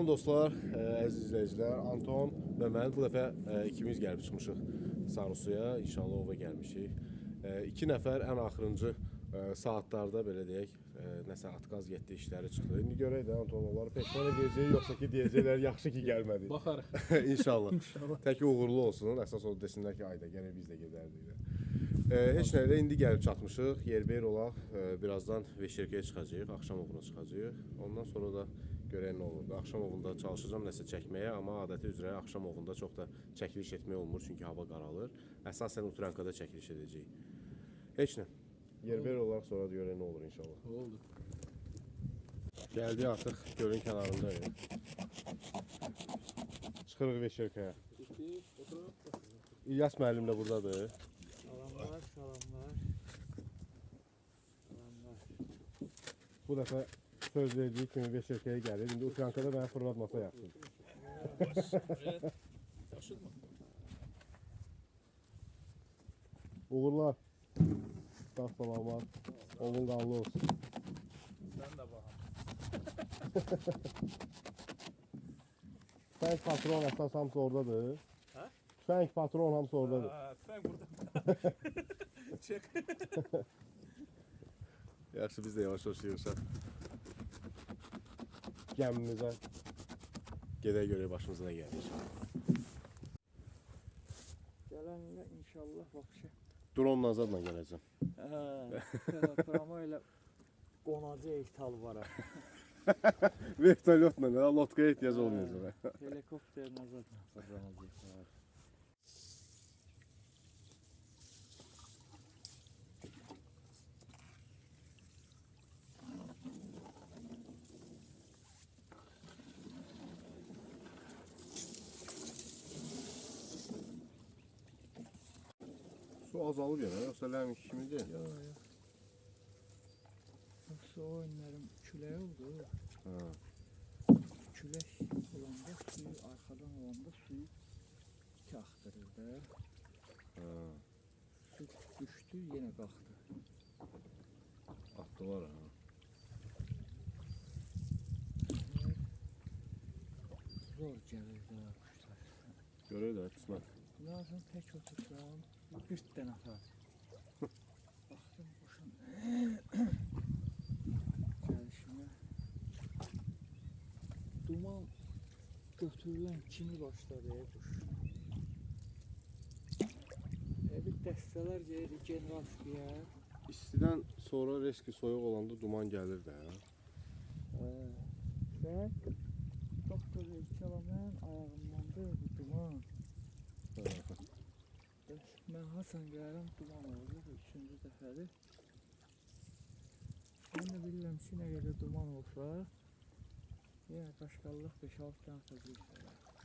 Salam dostlar, əziz izləyicilər. Anton və mən bu dəfə ə, ikimiz gəlib çıxmışıq Sarısuya. İnşallah ova gəlmişik. Ə, iki nəfər ən axırıncı ə, saatlarda belə deyək, ə, nəsə atqaz getdi, işləri çıxdı. İndi görək də Anton onları peşman edəcək, yoxsa ki deyəcəklər yaxşı ki gəlmədi. Baxarıq. İnşallah. Təki uğurlu olsun. Əsas o desinlər ki, ayda gərək biz də gedərdik. də. Ə, heç nə ilə indi gəlib çatmışıq. Yerbeyer olaq. Ə, birazdan Veşerkəyə çıxacağıq, axşam oğluna çıxacağıq. Ondan sonra da görək nə olur. Axşam oğlunda çalışacağam nəsə çəkməyə, amma adəti üzrə axşam oğlunda çox da çəkiliş etmək olmur çünki hava qaralır. Əsasən Utrankada çəkiliş edəcəyik. Heç nə. Yerbeyer olaraq sonra da görək nə olur inşallah. Oldu. Gəldik artıq gölün kənarındayıq. Çıxırıq oturaq. İlyas müəllim də burdadır. Salamlar, salamlar. Salamlar. Bu dəfə söz verdiyi kimi Veşerkəyə gəlir. İndi Utrankada mənə fırlatmasa yaxşıdır. Evet. Yaşıdma. Uğurlar. Sağ salamat. Olun qanlı olsun. Sen de bakalım. Tüfəng patron əsas hamısı oradadır. Hə? Tüfəng patron hamısı oradadır. Aa, sen burada. Çek. Yaxşı biz də yavaş-yavaş yığışaq. Gəmimizə gedək görək başımıza nə gəlir. Gələnlə inşallah bakışa. Drone nazadla gələcəm. Hə, prama ilə qonacaq talvara. Vertolyotla, ya lotkaya ehtiyac olmayacaq. Helikopter nazad Su azalıb yenə, yoxsa ləm kimidir? Yox, yox. Su oyunlarım külək oldu. Ha. Külək olanda suyu arxadan olanda suyu da. Ha. Su düşdü, yenə qalxdı. Atdılar ha. Zor gəlir də quşlar. Qismət. Lazım tək otursam, 40 dənə atar. Baxdım quşun gəlişinə. Duman götürülən kimi başladı ya quş. E, bir dəstələr gedir Generalskiyə. İstidən sonra reski soyuq olanda duman gəlir də. Sən doktor Elçalamın ayağımdandır bu duman. Mən Hasan gəlirəm duman oldu bu üçüncü dəfədir. Mən də bilirəm ki, nə qədər duman olsa, yenə qaşqallıq 5-6 dənə atacaq.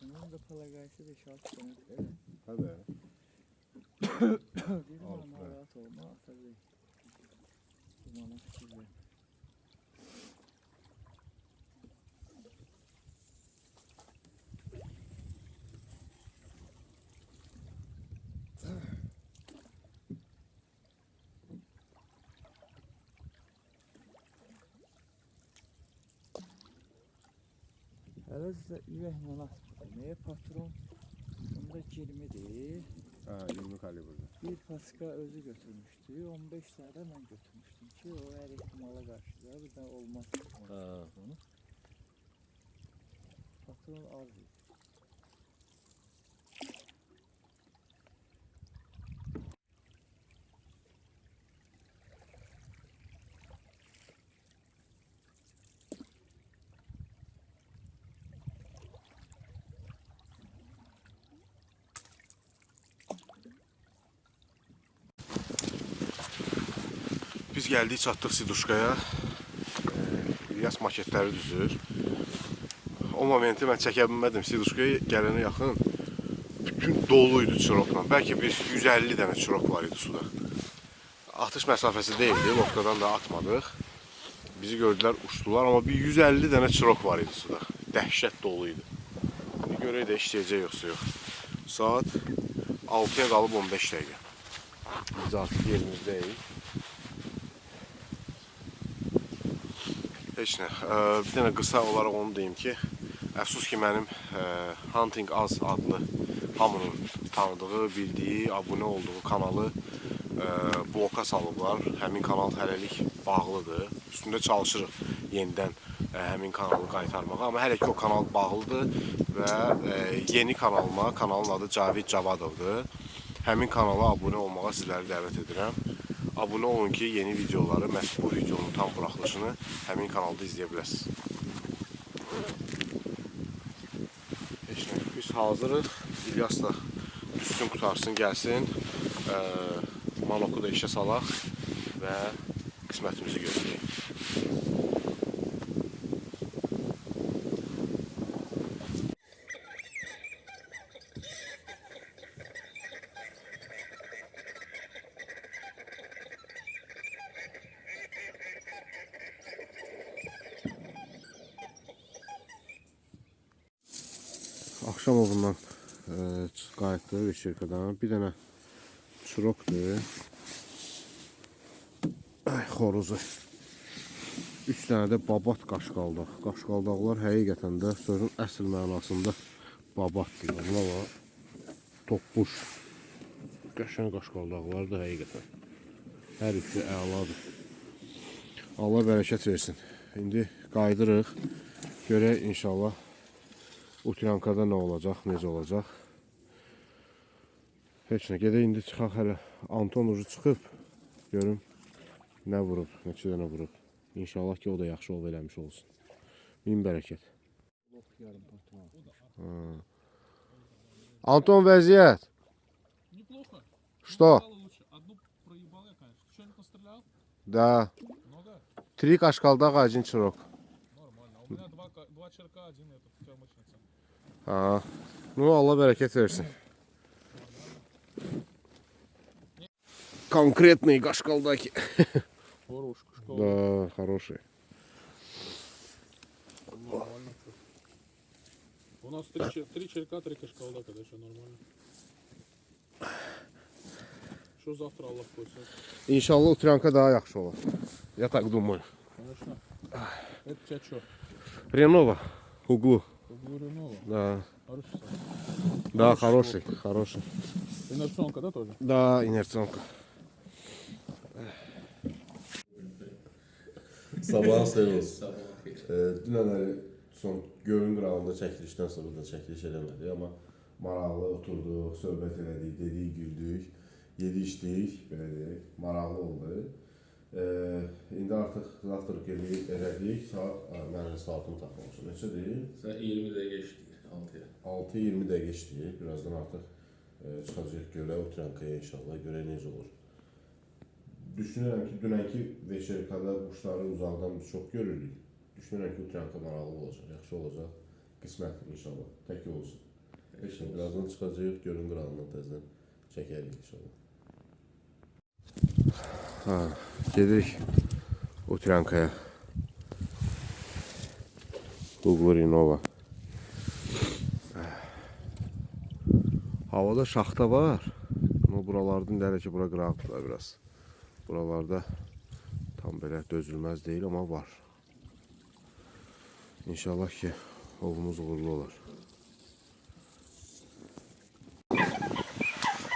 Bunun da palaqayısı 5-6 dənə. Hədə. Dedim Al, amma bəli. rahat olma atacaq. Dumana fikir ürəklə atmadım. Nəyə patron? Bunda 20-dir. Hə, 20 kalibrdə. Bir paska özü götürmüştü. 15 tane de ben götürmüştüm ki o her ihtimala karşı da bir de olmaz. Ha. Onu. Patron az Biz gəldik, çatdıq Siduşkaya. Ee, İlyas maketləri düzür. O momenti mən çəkə bilmədim. Siduşkaya gələnə yaxın bütün doluydu çirokla. Bəlkə bir 150 dənə çirok var idi suda. Atış məsafəsi deyildi, noktadan da atmadıq. Bizi gördülər, uçdular, amma bir 150 dənə çirok var idi suda. Dəhşət dolu idi. İndi görək də işləyəcək yoxsa yox. Saat 6-ya qalıb 15 dəqiqə. Biz artıq yerimizdəyik. Heç nə. Bir dənə qısa olaraq onu deyim ki, Əfsus ki, mənim Hunting Az adlı hamının tanıdığı, bildiyi, abunə olduğu kanalı bloka salıblar. Həmin kanal hələlik bağlıdır. Üstündə çalışırıq yenidən həmin kanalı qaytarmağa. Amma hələ ki o kanal bağlıdır və yeni kanalıma, kanalın adı Cavid Cavadovdur. Həmin kanala abunə olmağa sizləri dəvət edirəm. Abunə olun ki, yeni videoları, məhz bu videonun tam buraxılışını həmin kanalda izləyə nə, biz hazırıq. İlyas da düşsün, qutarsın, gəlsin. Ə, Maloku da işə salaq və qismətimizi gözləyək. Axşam ovundan e, qayıtdı Veşirkadan. Bir dənə çurokdur. Ay, xoruzu. Üç dənə də babat qaşqaldaq. Qaşqaldaqlar həqiqətən də sözün əsl mənasında babatdır. Bunlar var. Toppuş. Qəşəng qaşqaldaqlardır həqiqətən. Hər üçü əladır. Allah bərəkət versin. İndi qaydırıq. Görək inşallah Utrankada nə olacaq, necə olacaq? Heç nə, gedək indi çıxaq hələ. Anton ucu çıxıb, görüm nə vurub, neçə dənə vurub. İnşallah ki, o da yaxşı ov eləmiş olsun. Min bərəkət. Yarım patron. Anton vəziyyət. Неплохо. Что? Стало лучше. Одну проебал я, конечно. Что-нибудь пострелял? Da. Много? Tri qaşqaldaq acın çırok. Nормально. У меня два, ка- два черка, один этот, термочница. Ha. Ну, Allah bərəkət versin. Конкретные. Хорошка, школа. Да, хорошие. Нормально. всё. У нас три, три черка, три кашкалдака, да, что нормально. Что завтра Аллах хочет? İnşallah Utranka daha yaxşı olar. Я так думаю. Конечно. Это у тебя что? Renova. Углу. Говорю, нового. Да. Хороший сам. Да, хороший, хороший. Инерционка, да, тоже? Да, inersionka. Sabahın xeyir olsun. Ee, dünənləri son gölün qırağında çəkilişdən sonra da çəkiliş eləmədik, amma maraqlı oturduq, söhbət elədik, dedik, güldük, yedik, içdik, belə deyək, maraqlı oldu. Ee, indi artıq zavtraq yedik, elədik, saat, mənim saatımı tapmamışım. Neçədir? Sen 20 dəqiqə işləyir 6-ya. 6-20 dəqiqə işləyir. Birazdan artıq e, çıxacaq gölə, Utrankaya inşallah görək necə olur. Düşünürəm ki, dünənki Veşerkada quşları uzaqdan biz çox görürdük. Düşünürəm ki, Utranka maraqlı olacaq, yaxşı olacaq. Qismət inşallah, tək olsun. Heç nə, birazdan çıxacaq, gölün qırağından təzədən çəkərik inşallah. Ha, gedirik Utrankaya. Uglurinova. Havada şaxta var. Amma buralardan dələ ki, bura qıraqdır biraz. Buralarda tam belə dözülməz deyil, amma var. İnşallah ki, ovumuz uğurlu olar.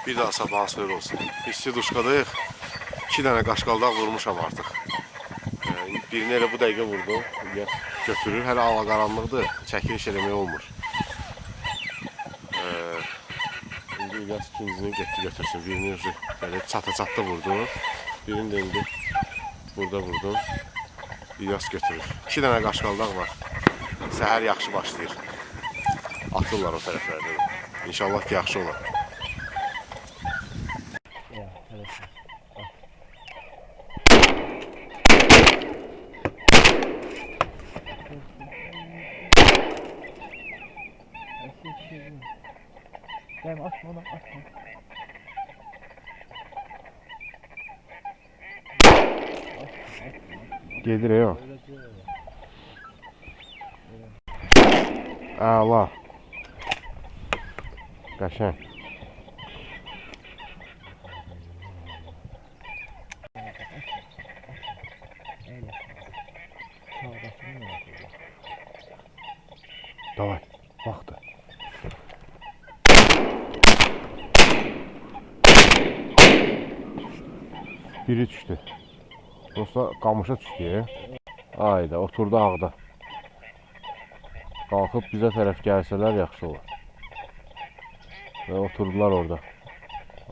Bir daha sabahın xeyir olsun. Biz Siduşqadayıq. İki dənə qaşqaldaq vurmuşam artıq. Ee, birini elə bu dəqiqə vurdum. Götürür. Hələ ala qaranlıqdır. Çəkiliş eləmək olmur. Ee, İndi İlyas ikincisini getdi götürsün. Birini özü belə çata-çatda vurdu. Birini də indi burada vurdum. İlyas götürür. İki dənə qaşqaldaq var. Səhər yaxşı başlayır. Atırlar o tərəflərdə. də. İnşallah ki, yaxşı olar. Tamam açma onu açma. Gedir ya. Əla. Qəşəng. Biri düşdü. Yoxsa qamışa düşdü. Ayda oturdu ağda. Qalxıb bizə tərəf gəlsələr yaxşı olar. Və oturdular orada.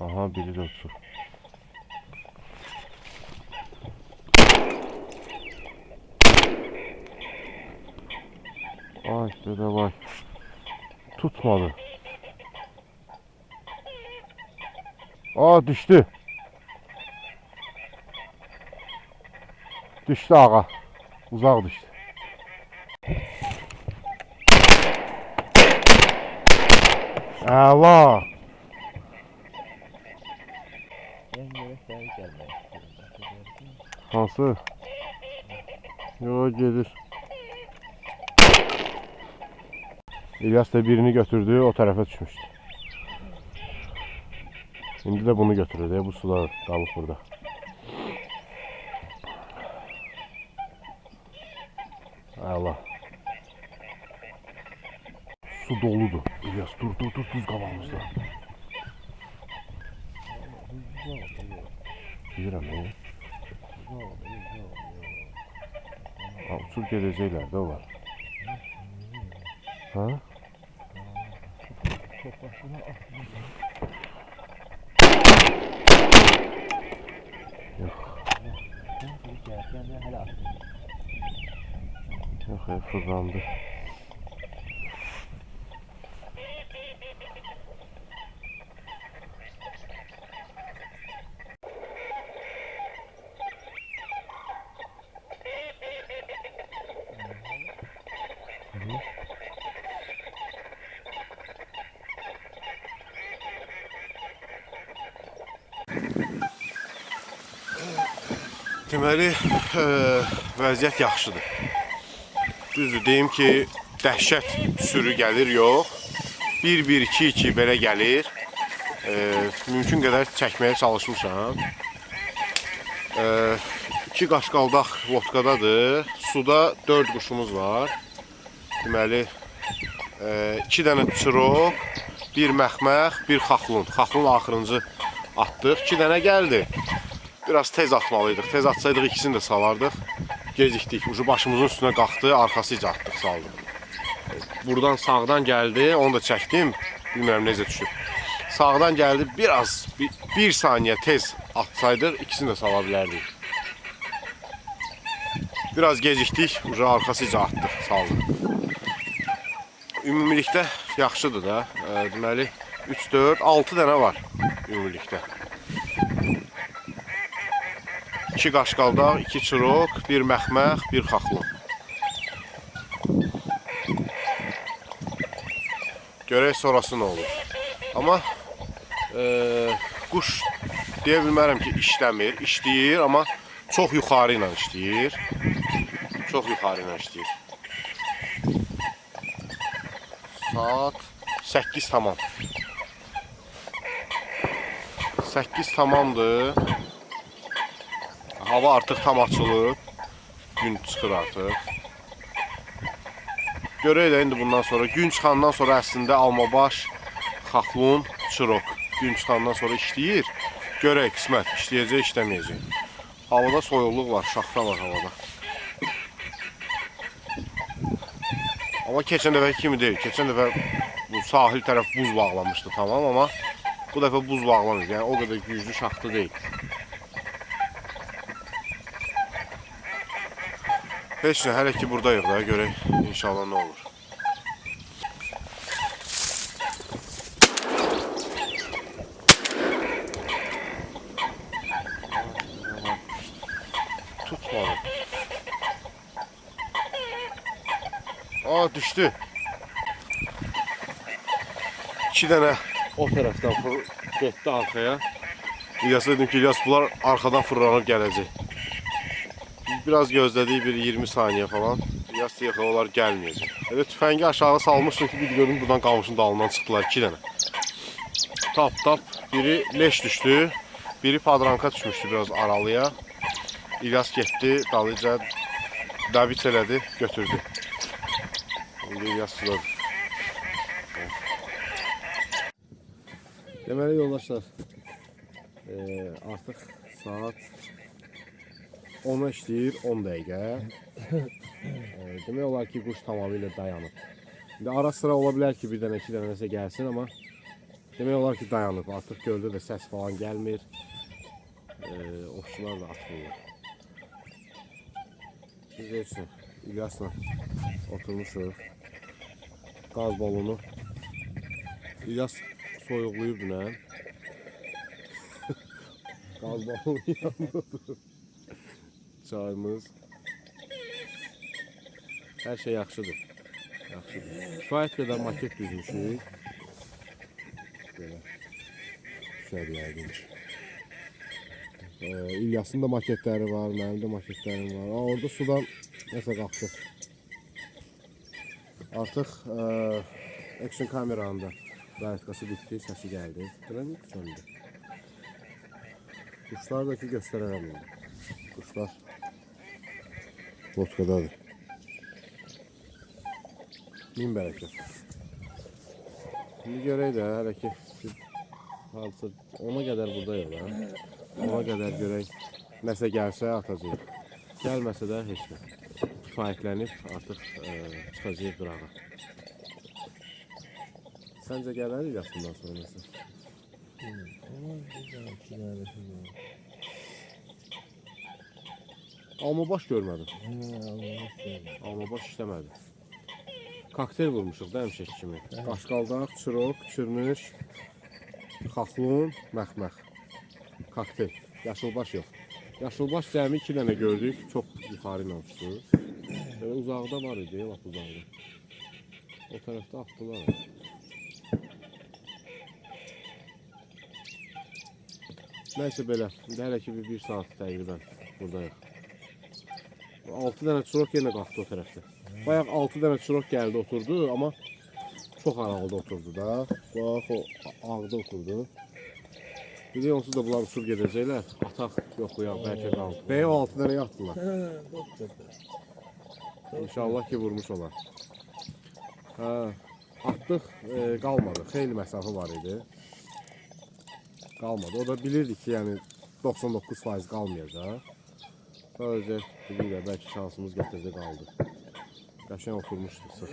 Aha biri də uçur. Ay dede vay. Tutmadı. Aa düştü. Düştü ağa. Uzak düştü. Əla. Hansı? Yo gedir. İlyas da birini götürdü, o tarafa düşmüştü. Şimdi de bunu götürüyor. Bu sular kalıb burada. Allah. Su doludur. İlyas dur dur dur tuz qabağımızda. Bilirəm ne? Ha, uçup geləcəklər də onlar. Ha? Gəlkəndə hələ atmıyor. Ya, fırlandı. Deməli, e, vəziyyət yaxşıdır. Düzdür, deyim ki, dəhşət sürü gəlir, yox. 1-1-2-2 belə gəlir. E, mümkün qədər çəkməyə çalışmışam. E, iki qaşqaldaq vodkadadır. Suda 4 quşumuz var. Deməli, e, iki dənə çırok, bir məxməx, bir xaxlun. Xaxlun axırıncı atdıq. 2 dənə gəldi. Biraz tez atmalıydıq. Tez atsaydıq ikisini də salardıq. Gecikdik. Ucu başımızın üstünə qalxdı, arxasıca atdıq, saldıq. Buradan sağdan gəldi, onu da çəkdim. Bilmirəm necə düşüb. Sağdan gəldi, biraz bir, bir saniyə tez atsaydıq, ikisini də sala bilərdik. Biraz gecikdik, ucu arxasıca atdıq, saldıq. Ümumilikdə yaxşıdır da. Deməli 3 4 6 dənə var ümumilikdə. 2 qaşqaldaq, 2 çırok, bir məxməx, bir xaxlı. Görək sonrası nə olur. Amma e, quş deyə bilmərəm ki, işləmir. İşləyir, amma çox yuxarı ilə işləyir. Çox yuxarı ilə işləyir. Saat 8 tamam. 8 tamamdır. Hava artıq tam açılıb. Gün çıxır artıq. Görək də indi bundan sonra gün çıxandan sonra əslində almabaş, xaxlun, çırok gün çıxandan sonra işləyir. Görək qismət işləyəcək, işləməyəcək. Havada soyuqluq var, şaxta var havada. Amma keçən dəfə kimi deyil. Keçən dəfə bu sahil tərəf buz bağlamışdı tamam amma bu dəfə buz bağlamır. Yəni o qədər güclü şaxta deyil. Heç nə, hələ ki buradayıq da, görək inşallah nə olur. Tutmadı. Aa düştü. İki dənə o tərəfdən getdi arxaya. İlyasa dedim ki, İlyas bunlar arxadan fırlanıb gələcək. Biraz gözlədik bir 20 saniyə falan. Yas yaxı onlar gəlməyəcək. Elə tüfəngi aşağı salmışdım ki, bir gördüm buradan qamışın dalından çıxdılar 2 dənə. Tap tap biri leş düşdü. Biri padranka düşmüşdü biraz aralıya. İlyas getdi, dalıca dabit elədi, götürdü. İndi İlyas sular. Deməli yoldaşlar, artıq saat 10-a işləyir 10 dəqiqə. Eee, demək olar ki, quş tamamilə dayanıb. İndi ara sıra ola bilər ki, bir dənə, iki dənə nəsə gəlsin, amma demək olar ki, dayanıb. Artıq göldə də səs falan gəlmir. Eee ovçular da atmırlar. Biz də üçün İlyasla oturmuşuq. Qaz balonu. İlyas soyuqlayıb dünən. Qaz balonu yanında. Çayımız. Hər şey yaxşıdır. Yaxşıdır. Kifayət qədər maket düzmüşük. Belə. Düşər yəqin ki. Ee, İlyas'ın da maketləri var, mənim də maketlərim var. Aa, orada sudan nəsə qalxdı. Artıq e, action kameranın da qayıtqası bitdi, səsi gəldi. Görən söndü. Quşlar da ki göstərərəm. Quşlar Vodkadadır. Min bərəkət. Şimdi görək də hələ ki hansı ona qədər buradayıq da. Ona qədər görək nəsə gəlsə atacağıq. Gəlməsə də heç nə. Kifayətlənib artıq e, çıxacağıq qırağa. Səncə gələr Yasindan sonra nəsə? Alma baş görmədim. Alma baş işləmədi. Kokteyl vurmuşuq da həmişəki kimi. Qaşqaldaq, çırok, çürmüş, xaxlun, məxməx. Kokteyl. Yaşılbaş yox. Yaşılbaş cəmi 2 dənə gördük. Çox yuxarı ilə uçdu. Belə uzaqda var idi, lap uzaqda. O tərəfdə atdılar. Nəysə belə. Hələ ki bir, bir saat təqribən buradayıq. 6 dənə çurok yenə qalxdı o tərəfdə. Bayaq 6 dənə çurok gəldi oturdu, amma çox aralıda oturdu da. Bax o ağda oturdu. Bir de onsuz da bunlar uçub gedəcəklər. Ataq yoxlayaq, bəlkə qaldı. Bəyə o 6 dənə atdılar. İnşallah ki vurmuş olar. Hə, atdıq, e, qalmadı. Xeyli məsafə var idi. Qalmadı. O da bilirdi ki, yəni 99% qalmayacaq. Sadəcə dedik də bəlkə şansımız gətirdi qaldı. Qəşəng oturmuşdu sıx.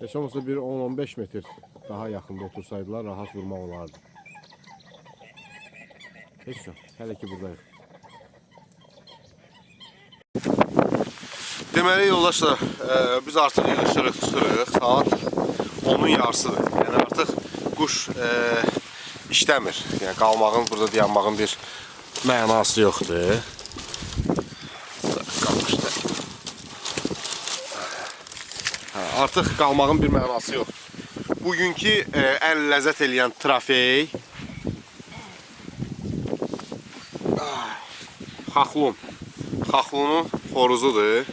Heç olmasa bir 10-15 metr daha yaxında otursaydılar rahat vurmaq olardı. Heç yox, hələ ki buradayıq. Deməli yoldaşlar, e, biz artıq yığışırıq, çıxırıq. Saat 10-un yarısıdır. Yəni artıq quş e, işləmir. Yəni qalmağın, burada dayanmağın bir mənası yoxdur. Qalmışdı. Hə, Artıq qalmağın bir mənası yox. Bugünkü e, ən ləzzət eləyən trofey Xaxlun. Xaxlunun xoruzudur.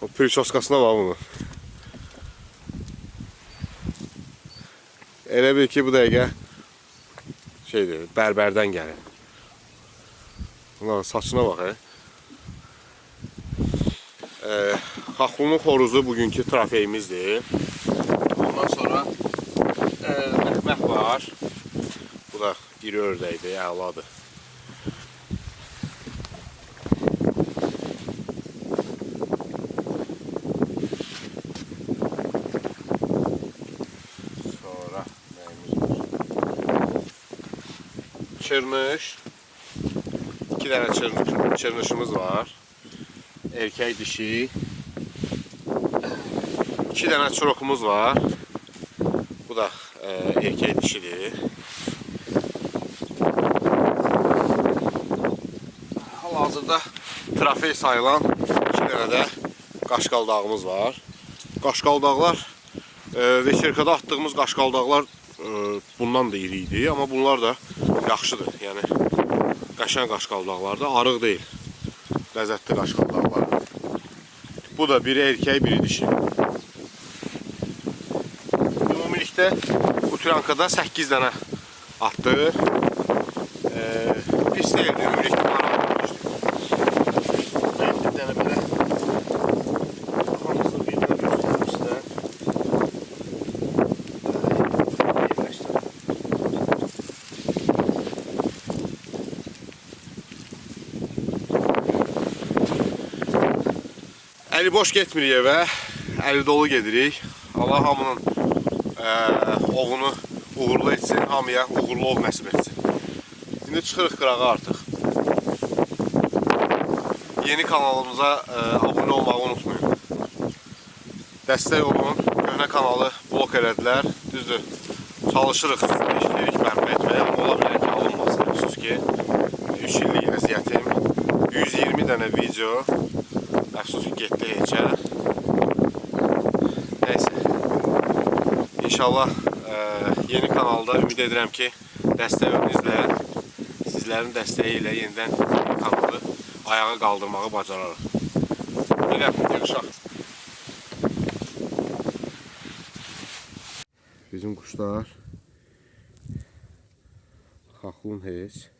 O pürçoskasına bax bunu. Elə bil ki bu dəqiqə şeydir, bərbərdən gəlir. Bunlar saçına bax, he. Ee, Xaxlunun xoruzu bugünkü trofeyimizdir. Ondan sonra e, məhməh var. Bu da iri ördəkdir, əladır. Sonra nəyimiz var? Çırmış. İki dənə çırmış, çırmışımız var. Erkək dişi. İki dənə çorukumuz var. Bu da e, erkək dişidir. Hal-hazırda trofey sayılan iki dənə də qaşqaldağımız var. Qaşqaldaqlar e, Veçerkada atdığımız qaşqaldaqlar e, bundan da iri idi, amma bunlar da yaxşıdır. Yəni qəşəng qaşqaldaqlardır, arıq deyil. Ləzzətli qaşqaldaqlar. Bu da biri erkək, biri dişi. Birlikdə Utrankadan 8 dənə atdı. E, pis deyildi, ömrük Əli boş getmirik evə, əli dolu gedirik. Allah hamının ovunu uğurlu etsin, hamıya uğurlu ov nəsib etsin. İndi çıxırıq qırağa artıq. Yeni kanalımıza eee abunə olmağı unutmayın. Dəstək olun. Köhnə kanalı blok elədilər. Düzdür. Çalışırıq, işləyirik bərpa etməyə, amma ola bilər ki, alınmasın. Sus ki, 3 illik əziyyətim. 120 dənə video. Əfsus ki, getdi heçə. Nəysə. İnşallah ə, yeni kanalda ümid edirəm ki, dəstəyinizlə, sizlərin dəstəyi ilə yenidən yeni kanalı ayağa qaldırmağı bacararıq. Belə, yığışaq. Bizim kuşlar Xaxlın heç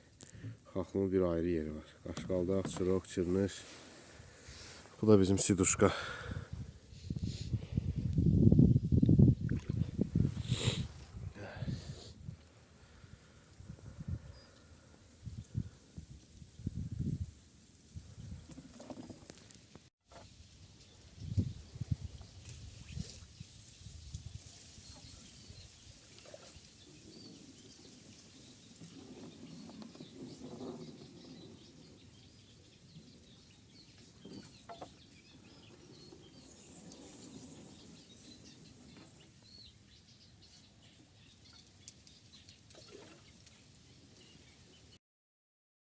Xaxlın bir ayrı yeri var. Qaşqaldaq, çıraq, çırnış. Bu da bizim siduşka.